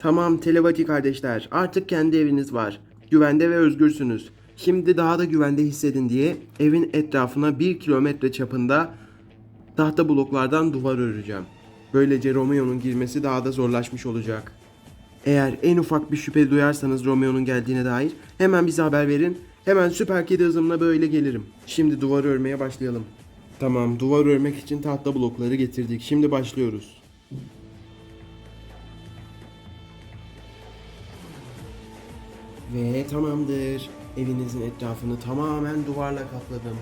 Tamam telepati kardeşler artık kendi eviniz var. Güvende ve özgürsünüz. Şimdi daha da güvende hissedin diye evin etrafına bir kilometre çapında tahta bloklardan duvar öreceğim. Böylece Romeo'nun girmesi daha da zorlaşmış olacak. Eğer en ufak bir şüphe duyarsanız Romeo'nun geldiğine dair hemen bize haber verin. Hemen süper kedi hızımla böyle gelirim. Şimdi duvar örmeye başlayalım. Tamam duvar örmek için tahta blokları getirdik. Şimdi başlıyoruz. Ve tamamdır. Evinizin etrafını tamamen duvarla kapladım.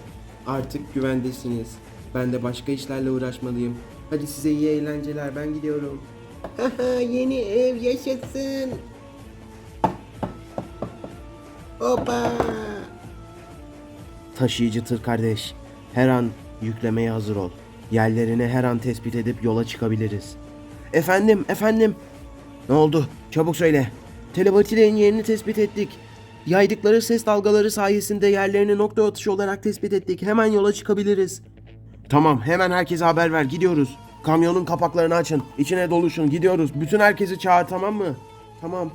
Artık güvendesiniz. Ben de başka işlerle uğraşmalıyım. Hadi size iyi eğlenceler. Ben gidiyorum. Yeni ev yaşasın. Hoppa. Taşıyıcı tır kardeş. Her an yüklemeye hazır ol. Yerlerini her an tespit edip yola çıkabiliriz. Efendim, efendim. Ne oldu? Çabuk söyle. Telepatilerin yerini tespit ettik. Yaydıkları ses dalgaları sayesinde yerlerini nokta atışı olarak tespit ettik. Hemen yola çıkabiliriz. Tamam, hemen herkese haber ver. Gidiyoruz. Kamyonun kapaklarını açın. İçine doluşun. Gidiyoruz. Bütün herkesi çağır tamam mı? Tamam.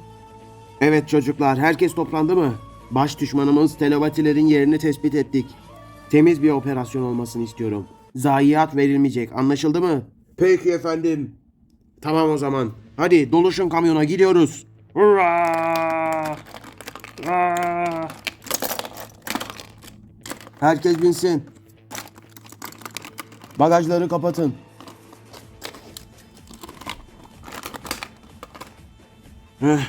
Evet çocuklar, herkes toplandı mı? Baş düşmanımız telepatilerin yerini tespit ettik. Temiz bir operasyon olmasını istiyorum. Zayiat verilmeyecek. Anlaşıldı mı? Peki efendim. Tamam o zaman. Hadi doluşun kamyona gidiyoruz. Hurra! Hurra! Herkes binsin. Bagajları kapatın. Heh,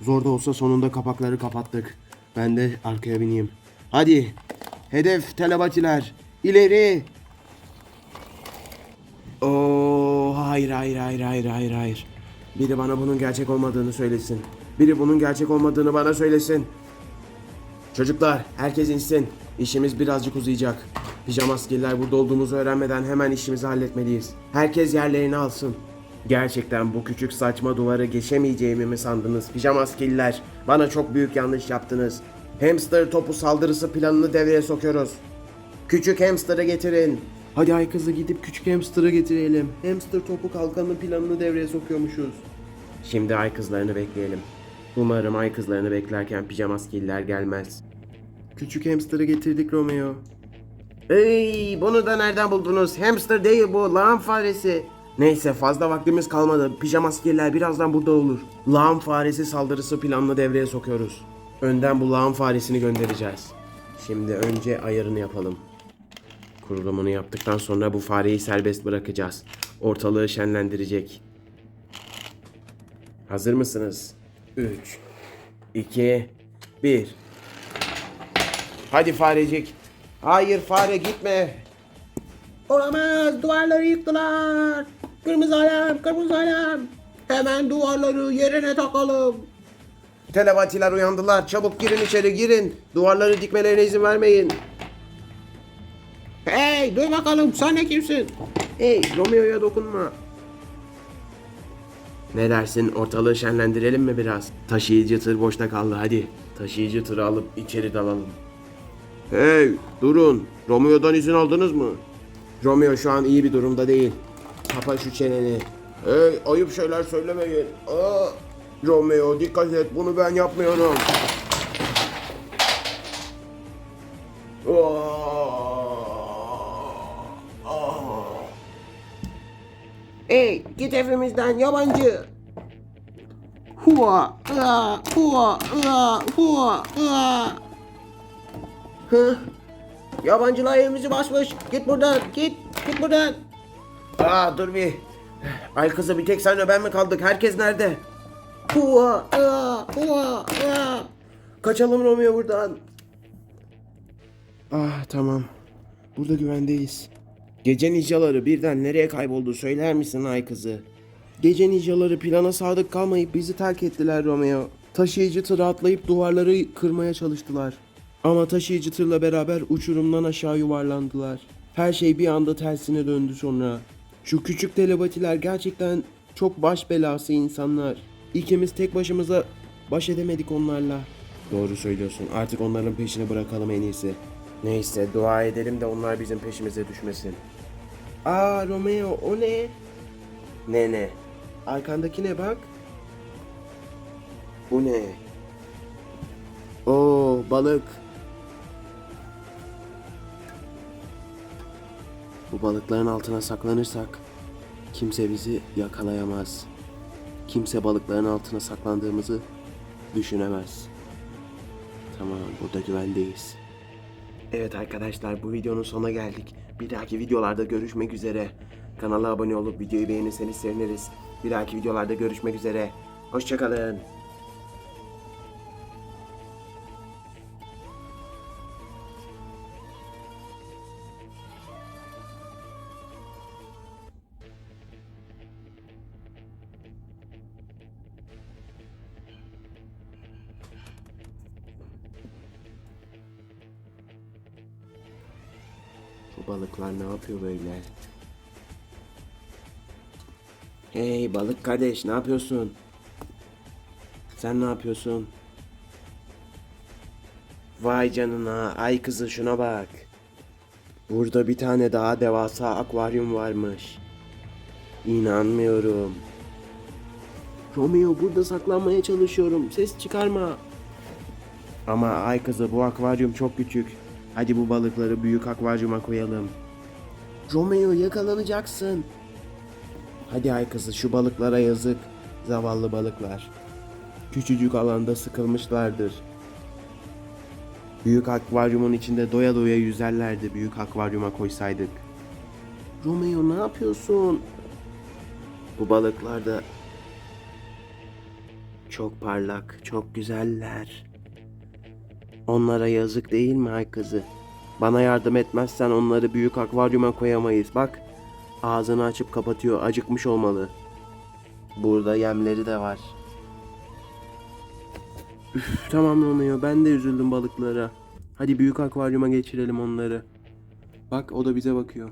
zor da olsa sonunda kapakları kapattık. Ben de arkaya bineyim. Hadi. Hedef telebatiler. İleri. Oo, hayır hayır hayır hayır hayır hayır. Biri bana bunun gerçek olmadığını söylesin. Biri bunun gerçek olmadığını bana söylesin. Çocuklar herkes insin. İşimiz birazcık uzayacak. Pijama askerler burada olduğumuzu öğrenmeden hemen işimizi halletmeliyiz. Herkes yerlerini alsın. Gerçekten bu küçük saçma duvarı geçemeyeceğimi mi sandınız pijama askerler? Bana çok büyük yanlış yaptınız. Hamster topu saldırısı planını devreye sokuyoruz. Küçük hamster'ı getirin. Hadi ay kızı gidip küçük hamster'ı getirelim. Hamster topu kalkanın planını devreye sokuyormuşuz. Şimdi ay kızlarını bekleyelim. Umarım ay kızlarını beklerken pijama skiller gelmez. Küçük hamster'ı getirdik Romeo. Ey bunu da nereden buldunuz? Hamster değil bu lağım faresi. Neyse fazla vaktimiz kalmadı. Pijama askerler birazdan burada olur. Lağım faresi saldırısı planını devreye sokuyoruz. Önden bu lağım faresini göndereceğiz. Şimdi önce ayarını yapalım. Kurulumunu yaptıktan sonra bu fareyi serbest bırakacağız. Ortalığı şenlendirecek. Hazır mısınız? 3 2 1 Hadi farecik. Hayır fare gitme. Olamaz duvarları yıktılar. Kırmızı alarm kırmızı alarm. Hemen duvarları yerine takalım. Telebatiler uyandılar. Çabuk girin içeri girin. Duvarları dikmelerine izin vermeyin. Hey dur bakalım sen ne kimsin? Hey Romeo'ya dokunma. Ne dersin ortalığı şenlendirelim mi biraz? Taşıyıcı tır boşta kaldı hadi. Taşıyıcı tırı alıp içeri dalalım. Hey durun. Romeo'dan izin aldınız mı? Romeo şu an iyi bir durumda değil. Kapa şu çeneni. Hey ayıp şeyler söylemeyin. Aa, Romeo dikkat et bunu ben yapmıyorum. Aa, Hey git evimizden yabancı. Hua, ıa, hua, ıa, hua, ıa. Hı? Yabancılar evimizi basmış. Git buradan, git, git buradan. Aa dur bir. Ay kızı bir tek senle ben mi kaldık? Herkes nerede? Hua, ıa, hua, ıa. Kaçalım Romeo buradan. Ah tamam. Burada güvendeyiz. Gece ninjaları birden nereye kayboldu söyler misin ay kızı? Gece ninjaları plana sadık kalmayıp bizi terk ettiler Romeo. Taşıyıcı tırı atlayıp duvarları kırmaya çalıştılar. Ama taşıyıcı tırla beraber uçurumdan aşağı yuvarlandılar. Her şey bir anda tersine döndü sonra. Şu küçük telebatiler gerçekten çok baş belası insanlar. İkimiz tek başımıza baş edemedik onlarla. Doğru söylüyorsun. Artık onların peşini bırakalım en iyisi. Neyse dua edelim de onlar bizim peşimize düşmesin. Aa Romeo o ne? Ne ne? Arkandaki ne bak? Bu ne? Oo balık. Bu balıkların altına saklanırsak kimse bizi yakalayamaz. Kimse balıkların altına saklandığımızı düşünemez. Tamam burada güvendeyiz. Evet arkadaşlar bu videonun sonuna geldik. Bir dahaki videolarda görüşmek üzere. Kanala abone olup videoyu beğenirseniz seviniriz. Bir dahaki videolarda görüşmek üzere. Hoşçakalın. Bu balıklar ne yapıyor böyle? Hey balık kardeş ne yapıyorsun? Sen ne yapıyorsun? Vay canına ay kızı şuna bak. Burada bir tane daha devasa akvaryum varmış. İnanmıyorum. Romeo burada saklanmaya çalışıyorum. Ses çıkarma. Ama ay kızı bu akvaryum çok küçük. Hadi bu balıkları büyük akvaryuma koyalım. Romeo yakalanacaksın. Hadi ay kızı şu balıklara yazık. Zavallı balıklar. Küçücük alanda sıkılmışlardır. Büyük akvaryumun içinde doya doya yüzerlerdi büyük akvaryuma koysaydık. Romeo ne yapıyorsun? Bu balıklar da çok parlak, çok güzeller. Onlara yazık değil mi ay kızı? Bana yardım etmezsen onları büyük akvaryuma koyamayız. Bak ağzını açıp kapatıyor. Acıkmış olmalı. Burada yemleri de var. Üf, tamam Romeo ben de üzüldüm balıklara. Hadi büyük akvaryuma geçirelim onları. Bak o da bize bakıyor.